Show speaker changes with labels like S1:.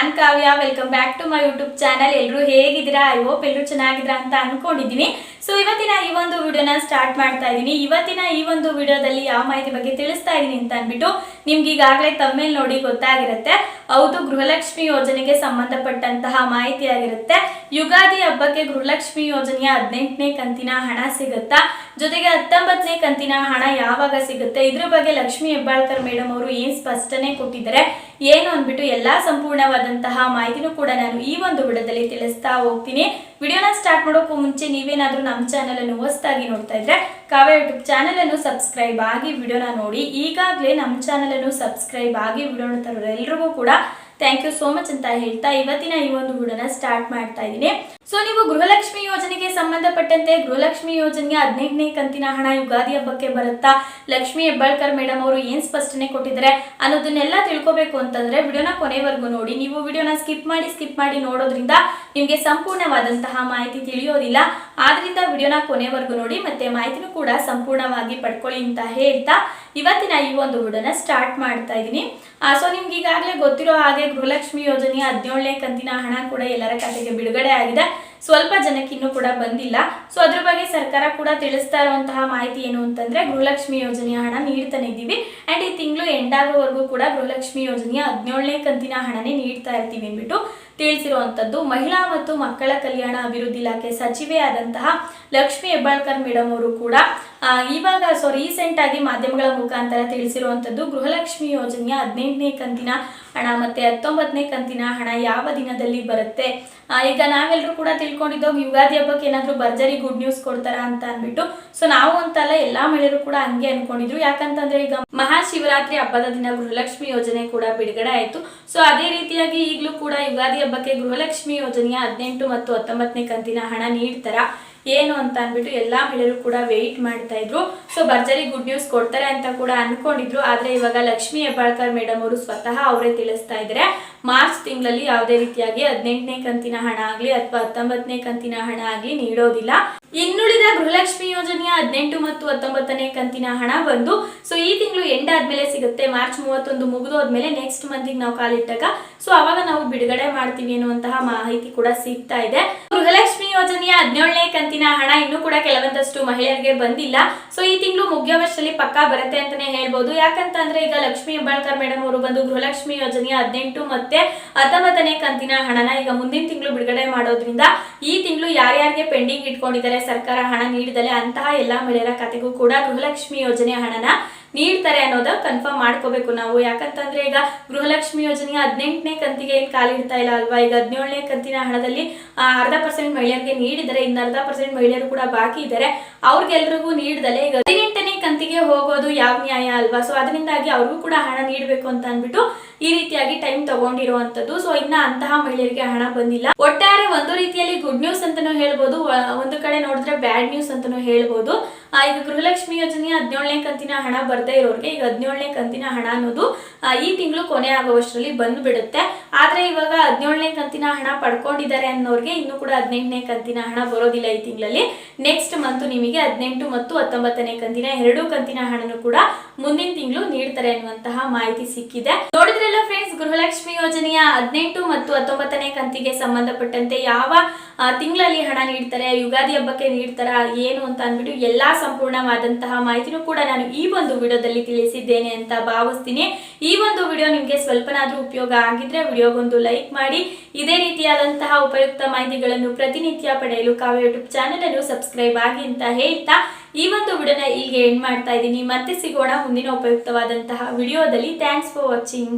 S1: Non Kavya welcome back to my YouTube channel ಎಲ್ಲರೂ ಹೇಗಿದ್ದೀರಾ? I hope ಎಲ್ಲರೂ ಚೆನ್ನಾಗಿದ್ರ ಅಂತ ಅನ್ಕೊಂಡಿದ್ದೀನಿ. ಸೊ ಇವತ್ತಿನ ಈ ಒಂದು ವಿಡಿಯೋನ ಸ್ಟಾರ್ಟ್ ಮಾಡ್ತಾ ಇದ್ದೀನಿ. ಇವತ್ತಿನ ಈ ಒಂದು ವಿಡಿಯೋದಲ್ಲಿ ಯಾವ ಮಾಹಿತಿ ಬಗ್ಗೆ ತಿಳಿಸ್ತಾ ಇದ್ದೀನಿ ಅಂತ ಅಂದ್ಬಿಟ್ಟು ನಿಮ್ಗೆ ಈಗಾಗಲೇ ತಮ್ಮೇಲೆ ನೋಡಿ ಗೊತ್ತಾಗಿರುತ್ತೆ. ಹೌದು, ಗೃಹಲಕ್ಷ್ಮಿ ಯೋಜನೆಗೆ ಸಂಬಂಧಪಟ್ಟಂತಹ ಮಾಹಿತಿ ಆಗಿರುತ್ತೆ. ಯುಗಾದಿ ಹಬ್ಬಕ್ಕೆ ಗೃಹಲಕ್ಷ್ಮಿ ಯೋಜನೆಯ ಹದಿನೆಂಟನೇ ಕಂತಿನ ಹಣ ಸಿಗುತ್ತಾ? ಜೊತೆಗೆ ಹತ್ತೊಂಬತ್ತನೇ ಕಂತಿನ ಹಣ ಯಾವಾಗ ಸಿಗುತ್ತೆ? ಇದ್ರ ಬಗ್ಗೆ ಲಕ್ಷ್ಮಿ ಹೆಬ್ಬಾಳ್ಕರ್ ಮೇಡಮ್ ಅವರು ಏನ್ ಸ್ಪಷ್ಟನೆ ಕೊಟ್ಟಿದ್ದಾರೆ? ಏನು ಅಂದ್ಬಿಟ್ಟು ಎಲ್ಲಾ ಸಂಪೂರ್ಣವಾದಂತಹ ಮಾಹಿತಿನೂ ಕೂಡ ನಾನು ಈ ಒಂದು ಬಿಡದಲ್ಲಿ ತಿಳಿಸ್ತಾ ಹೋಗ್ತೀನಿ. ವಿಡಿಯೋನ ಸ್ಟಾರ್ಟ್ ಮಾಡೋಕ್ಕೂ ಮುಂಚೆ ನೀವೇನಾದ್ರೂ ನಮ್ಮ ಚಾನಲನ್ನು ಹೊಸದಾಗಿ ನೋಡ್ತಾ ಇದ್ರೆ ಕಾವ್ಯ ಯೂಟ್ಯೂಬ್ ಚಾನಲ್ ಅನ್ನು ಸಬ್ಸ್ಕ್ರೈಬ್ ಆಗಿ ವಿಡಿಯೋನ ನೋಡಿ. ಈಗಾಗಲೇ ನಮ್ಮ ಚಾನಲನ್ನು ಸಬ್ಸ್ಕ್ರೈಬ್ ಆಗಿ ವಿಡಿಯೋ ನೋಡ್ತಾ ಎಲ್ರಿಗೂ ಕೂಡ ಥ್ಯಾಂಕ್ ಯು ಸೋ ಮಚ್ ಅಂತ ಹೇಳ್ತಾ ಇವತ್ತಿನ ಈ ಒಂದು ವಿಡಿಯೋನ ಸ್ಟಾರ್ಟ್ ಮಾಡ್ತಾ ಇದ್ದೀನಿ. ಸೊ ನೀವು ಗೃಹಲಕ್ಷ್ಮಿ ಯೋಜನೆಗೆ ಸಂಬಂಧಪಟ್ಟಂತೆ ಗೃಹಲಕ್ಷ್ಮಿ ಯೋಜನೆಯ ಹದಿನೆಂಟನೇ ಕಂತಿನ ಹಣ ಯುಗಾದಿ ಹಬ್ಬಕ್ಕೆ ಬರುತ್ತಾ? ಲಕ್ಷ್ಮಿ ಹೆಬ್ಬಾಳ್ಕರ್ ಮೇಡಮ್ ಅವರು ಏನ್ ಸ್ಪಷ್ಟನೆ ಕೊಟ್ಟಿದ್ದಾರೆ ಅನ್ನೋದನ್ನೆಲ್ಲ ತಿಳ್ಕೊಬೇಕು ಅಂತಂದ್ರೆ ವಿಡಿಯೋನ ಕೊನೆವರೆಗೂ ನೋಡಿ. ನೀವು ವಿಡಿಯೋನ ಸ್ಕಿಪ್ ಮಾಡಿ ಸ್ಕಿಪ್ ಮಾಡಿ ನೋಡೋದ್ರಿಂದ ನಿಮಗೆ ಸಂಪೂರ್ಣವಾದಂತಹ ಮಾಹಿತಿ ತಿಳಿಯೋದಿಲ್ಲ. ಆದ್ರಿಂದ ವಿಡಿಯೋನ ಕೊನೆವರೆಗೂ ನೋಡಿ, ಮತ್ತೆ ಮಾಹಿತಿನೂ ಕೂಡ ಸಂಪೂರ್ಣವಾಗಿ ಪಡ್ಕೊಳ್ಳಿ ಅಂತ ಹೇಳ್ತಾ ಇವತ್ತಿನ ಈ ಒಂದು ವಿಡಿಯೋನ ಸ್ಟಾರ್ಟ್ ಮಾಡ್ತಾ ಇದ್ದೀನಿ. ಸೊ ನಿಮ್ಗೆ ಈಗಾಗಲೇ ಗೊತ್ತಿರೋ ಹಾಗೆ ಗೃಹಲಕ್ಷ್ಮಿ ಯೋಜನೆಯ ಹದಿನೇಳನೇ ಕಂತಿನ ಹಣ ಕೂಡ ಎಲ್ಲರ ಖಾತೆಗೆ ಬಿಡುಗಡೆ ಆಗಿದೆ. ಸ್ವಲ್ಪ ಜನಕ್ಕೆ ಇನ್ನೂ ಕೂಡ ಬಂದಿಲ್ಲ. ಸೊ ಅದ್ರ ಬಗ್ಗೆ ಸರ್ಕಾರ ಕೂಡ ತಿಳಿಸ್ತಾ ಇರುವಂತಹ ಮಾಹಿತಿ ಏನು ಅಂತಂದ್ರೆ ಗೃಹಲಕ್ಷ್ಮಿ ಯೋಜನೆಯ ಹಣ ನೀಡ್ತಾನೆ ಇದ್ದೀವಿ. ಅಂಡ್ ಈ ತಿಂಗಳು ಎಂಡ್ ಆಗೋವರೆಗೂ ಕೂಡ ಗೃಹಲಕ್ಷ್ಮಿ ಯೋಜನೆಯ ಹದಿನೇಳನೇ ಕಂತಿನ ಹಣನೇ ನೀಡ್ತಾ ಇರ್ತೀವಿ ಅಂದ್ಬಿಟ್ಟು ತಿಳಿಸಿರುವಂತದ್ದು ಮಹಿಳಾ ಮತ್ತು ಮಕ್ಕಳ ಕಲ್ಯಾಣ ಅಭಿವೃದ್ಧಿ ಇಲಾಖೆ ಸಚಿವೆ ಆದಂತಹ ಲಕ್ಷ್ಮಿ ಹೆಬ್ಬಾಳ್ಕರ್ ಮೇಡಮ್ ಅವರು ಕೂಡ ಇವಾಗ ಸೊ ರೀಸೆಂಟ್ ಆಗಿ ಮಾಧ್ಯಮಗಳ ಮುಖಾಂತರ ತಿಳಿಸಿರುವಂತದ್ದು ಗೃಹಲಕ್ಷ್ಮಿ ಯೋಜನೆಯ ಹದಿನೆಂಟನೇ ಕಂತಿನ ಹಣ ಮತ್ತೆ ಹತ್ತೊಂಬತ್ತನೇ ಕಂತಿನ ಹಣ ಯಾವ ದಿನದಲ್ಲಿ ಬರುತ್ತೆ? ಈಗ ನಾವೆಲ್ಲರೂ ಕೂಡ ತಿಳ್ಕೊಂಡಿದ್ದೋ ಯುಗಾದಿ ಹಬ್ಬಕ್ಕೆ ಏನಾದರೂ ಭರ್ಜರಿ ಗುಡ್ ನ್ಯೂಸ್ ಕೊಡ್ತಾರ ಅಂತ ಅಂದ್ಬಿಟ್ಟು ಸೊ ನಾವು ಅಂತಲ್ಲ ಎಲ್ಲಾ ಮಹಿಳೆಯರು ಕೂಡ ಹಂಗೆ ಅನ್ಕೊಂಡಿದ್ರು. ಯಾಕಂತಂದ್ರೆ ಈಗ ಮಹಾಶಿವರಾತ್ರಿ ಹಬ್ಬದ ದಿನ ಗೃಹಲಕ್ಷ್ಮಿ ಯೋಜನೆ ಕೂಡ ಬಿಡುಗಡೆ ಆಯಿತು. ಸೊ ಅದೇ ರೀತಿಯಾಗಿ ಈಗಲೂ ಕೂಡ ಯುಗಾದಿ ಹಬ್ಬಕ್ಕೆ ಗೃಹಲಕ್ಷ್ಮಿ ಯೋಜನೆಯ ಹದಿನೆಂಟು ಮತ್ತು ಹತ್ತೊಂಬತ್ತನೇ ಕಂತಿನ ಹಣ ನೀಡ್ತಾರ? ಏನು ಅಂತ ಅಂದ್ಬಿಟ್ಟು ಎಲ್ಲಾ ಮಹಿಳೆಯರು ಕೂಡ ವೆಯ್ಟ್ ಮಾಡ್ತಾ ಇದ್ರು. ಸೊ ಭರ್ಜರಿ ಗುಡ್ ನ್ಯೂಸ್ ಕೊಡ್ತಾರೆ ಅಂತ ಕೂಡ ಅನ್ಕೊಂಡಿದ್ರು. ಆದ್ರೆ ಇವಾಗ ಲಕ್ಷ್ಮಿ ಹೆಬ್ಬಾಳ್ಕರ್ ಮೇಡಮ್ ಅವರು ಸ್ವತಃ ಅವರೇ ತಿಳಿಸ್ತಾ ಇದ್ದಾರೆ ಮಾರ್ಚ್ ತಿಂಗಳಲ್ಲಿ ಯಾವುದೇ ರೀತಿಯಾಗಿ ಹದಿನೆಂಟನೇ ಕಂತಿನ ಹಣ ಆಗ್ಲಿ ಅಥವಾ ಹತ್ತೊಂಬತ್ತನೇ ಕಂತಿನ ಹಣ ಆಗ್ಲಿ ನೀಡೋದಿಲ್ಲ. ಇನ್ನುಳಿದ ಗೃಹಲಕ್ಷ್ಮಿ ಯೋಜನೆಯ ಹದಿನೆಂಟು ಮತ್ತು ಹತ್ತೊಂಬತ್ತನೇ ಕಂತಿನ ಹಣ ಬಂದು ಸೊ ಈ ತಿಂಗಳು ಎಂಡ್ ಆದ್ಮೇಲೆ ಸಿಗುತ್ತೆ. ಮಾರ್ಚ್ ಮೂವತ್ತೊಂದು ಮುಗಿದೋದ್ಮೇಲೆ ನೆಕ್ಸ್ಟ್ ಮಂತಿಗೆ ನಾವು ಕಾಲಿಟ್ಟಾಗ ಸೊ ಅವಾಗ ನಾವು ಬಿಡುಗಡೆ ಮಾಡ್ತೀವಿ ಅನ್ನುವಂತಹ ಮಾಹಿತಿ ಕೂಡ ಸಿಗ್ತಾ ಇದೆ. ಯೋಜನೆಯ ಹದಿನೇಳನೇ ಕಂತಿನ ಹಣ ಇನ್ನೂ ಕೂಡ ಕೆಲವೊಂದಷ್ಟು ಮಹಿಳೆಯರಿಗೆ ಬಂದಿಲ್ಲ. ಸೊ ಈ ತಿಂಗಳು ಮುಗಿಯೋ ವರ್ಷದಲ್ಲಿ ಪಕ್ಕಾ ಬರುತ್ತೆ ಅಂತಾನೆ ಹೇಳ್ಬೋದು. ಯಾಕಂತಂದ್ರೆ ಈಗ ಲಕ್ಷ್ಮಿ ಹೆಬ್ಬಾಳ್ಕರ್ ಮೇಡಮ್ ಅವರು ಬಂದು ಗೃಹಲಕ್ಷ್ಮಿ ಯೋಜನೆಯ ಹದಿನೆಂಟು ಮತ್ತೆ ಹತ್ತೊಂಬತ್ತನೇ ಕಂತಿನ ಹಣನ ಈಗ ಮುಂದಿನ ತಿಂಗಳು ಬಿಡುಗಡೆ ಮಾಡೋದ್ರಿಂದ ಈ ತಿಂಗಳು ಯಾರ್ಯಾರಿಗೆ ಪೆಂಡಿಂಗ್ ಇಟ್ಕೊಂಡಿದ್ದಾರೆ ಸರ್ಕಾರ ಹಣ ನೀಡಿದರೆ ಅಂತಹ ಎಲ್ಲಾ ಮಹಿಳೆಯರ ಖಾತೆಗೂ ಕೂಡ ಗೃಹಲಕ್ಷ್ಮಿ ಯೋಜನೆಯ ಹಣನ ನೀಡ್ತಾರೆ ಅನ್ನೋದ ಕನ್ಫರ್ಮ್ ಮಾಡ್ಕೋಬೇಕು ನಾವು. ಯಾಕಂತಂದ್ರೆ ಈಗ ಗೃಹಲಕ್ಷ್ಮಿ ಯೋಜನೆಯ ಹದಿನೆಂಟನೇ ಕಂತಿಗೆ ಏನ್ ಕಾಲಿಡ್ತಾ ಇಲ್ಲ ಅಲ್ವಾ? ಈಗ ಹದಿನೇಳನೇ ಕಂತಿನ ಹಣದಲ್ಲಿ ಅರ್ಧ ಪರ್ಸೆಂಟ್ ಮಹಿಳೆಯರಿಗೆ ನೀಡಿದರೆ, ಇನ್ನ ಅರ್ಧ ಪರ್ಸೆಂಟ್ ಮಹಿಳೆಯರು ಕೂಡ ಬಾಕಿ ಇದ್ದಾರೆ ಅವ್ರಿಗೆಲ್ರಿಗೂ ನೀಡ್ದಲೆ. ಈಗ ಹದಿನೆಂಟನೇ ಕಂತಿಗೆ ಹೋಗೋದು ಯಾವ ನ್ಯಾಯ ಅಲ್ವಾ? ಸೊ ಅದರಿಂದಾಗಿ ಅವ್ರಿಗೂ ಕೂಡ ಹಣ ನೀಡಬೇಕು ಅಂತ ಅಂದ್ಬಿಟ್ಟು ಈ ರೀತಿಯಾಗಿ ಟೈಮ್ ತಗೊಂಡಿರುವಂತದ್ದು ಸೊ ಇನ್ನ ಅಂತಹ ಮಹಿಳೆಯರಿಗೆ ಹಣ ಬಂದಿಲ್ಲ. ಒಟ್ಟಾರೆ ಒಂದು ರೀತಿಯಲ್ಲಿ ಗುಡ್ ನ್ಯೂಸ್ ಅಂತಾನೂ ಹೇಳ್ಬೋದು. ಒಂದು ಕಡೆ ನೋಡಿದ್ರೆ ಬ್ಯಾಡ್ ನ್ಯೂಸ್ ಅಂತಾನೂ ಹೇಳ್ಬೋದು. ಈಗ ಗೃಹಲಕ್ಷ್ಮಿ ಯೋಜನೆಯ ಹದಿನೇಳನೇ ಕಂತಿನ ಹಣ ಬರ್ದೇ ಇರೋರಿಗೆ ಈಗ ಹದಿನೇಳನೇ ಕಂತಿನ ಹಣ ಅನ್ನೋದು ಈ ತಿಂಗಳು ಕೊನೆ ಆಗುವಷ್ಟರಲ್ಲಿ ಬಂದು ಬಿಡುತ್ತೆ ಆದ್ರೆ ಇವಾಗ ಹದಿನೇಳನೇ ಕಂತಿನ ಹಣ ಪಡ್ಕೊಂಡಿದ್ದಾರೆ ಅನ್ನೋರಿಗೆ ಇನ್ನು ಕೂಡ ಹದಿನೆಂಟನೇ ಕಂತಿನ ಹಣ ಬರೋದಿಲ್ಲ ಈ ತಿಂಗಳಲ್ಲಿ. ನೆಕ್ಸ್ಟ್ ಮಂತ್ ನಿಮಗೆ ಹದಿನೆಂಟು ಮತ್ತು ಹತ್ತೊಂಬತ್ತನೇ ಕಂತಿನ ಎರಡೂ ಕಂತಿನ ಹಣನು ಕೂಡ ಮುಂದಿನ ತಿಂಗಳು ನೀಡ್ತಾರೆ ಅನ್ನುವಂತಹ ಮಾಹಿತಿ ಸಿಕ್ಕಿದೆ. ನೋಡಿದ್ರಲ್ಲ ಫ್ರೆಂಡ್ಸ್ ಗೃಹಲಕ್ಷ್ಮಿ ಯೋಜನೆಯ ಹದಿನೆಂಟು ಮತ್ತು ಹತ್ತೊಂಬತ್ತನೇ ಕಂತಿಗೆ ಸಂಬಂಧಪಟ್ಟಂತೆ ಯಾವ ತಿಂಗಳಲ್ಲಿ ಹಣ ನೀಡ್ತಾರೆ, ಯುಗಾದಿ ಹಬ್ಬಕ್ಕೆ ನೀಡ್ತಾರ, ಏನು ಅಂತ ಅಂದ್ಬಿಟ್ಟು ಎಲ್ಲಾ ಸಂಪೂರ್ಣವಾದಂತಹ ಮಾಹಿತಿನೂ ಕೂಡ ನಾನು ಈ ಒಂದು ವಿಡಿಯೋದಲ್ಲಿ ತಿಳಿಸಿದ್ದೇನೆ ಅಂತ ಭಾವಿಸ್ತೀನಿ. ಈ ಒಂದು ವಿಡಿಯೋ ನಿಮಗೆ ಸ್ವಲ್ಪನಾದ್ರೂ ಉಪಯೋಗ ಆಗಿದ್ರೆ ವಿಡಿಯೋಗೊಂದು ಲೈಕ್ ಮಾಡಿ. ಇದೇ ರೀತಿಯಾದಂತಹ ಉಪಯುಕ್ತ ಮಾಹಿತಿಗಳನ್ನು ಪ್ರತಿನಿತ್ಯ ಪಡೆಯಲು ಕಾವ್ಯ ಯೂಟ್ಯೂಬ್ ಚಾನೆಲ್ ಅನ್ನು ಸಬ್ಸ್ಕ್ರೈಬ್ ಆಗಿ ಅಂತ ಹೇಳ್ತಾ ಈ ಒಂದು ವಿಡಿಯೋನ ಇಲ್ಲಿಗೆ ಎಂಡ್ ಮಾಡ್ತಾ ಇದ್ದೀನಿ. ಮತ್ತೆ ಸಿಗೋಣ ಮುಂದಿನ ಉಪಯುಕ್ತವಾದಂತಹ ವಿಡಿಯೋದಲ್ಲಿ. Thanks for watching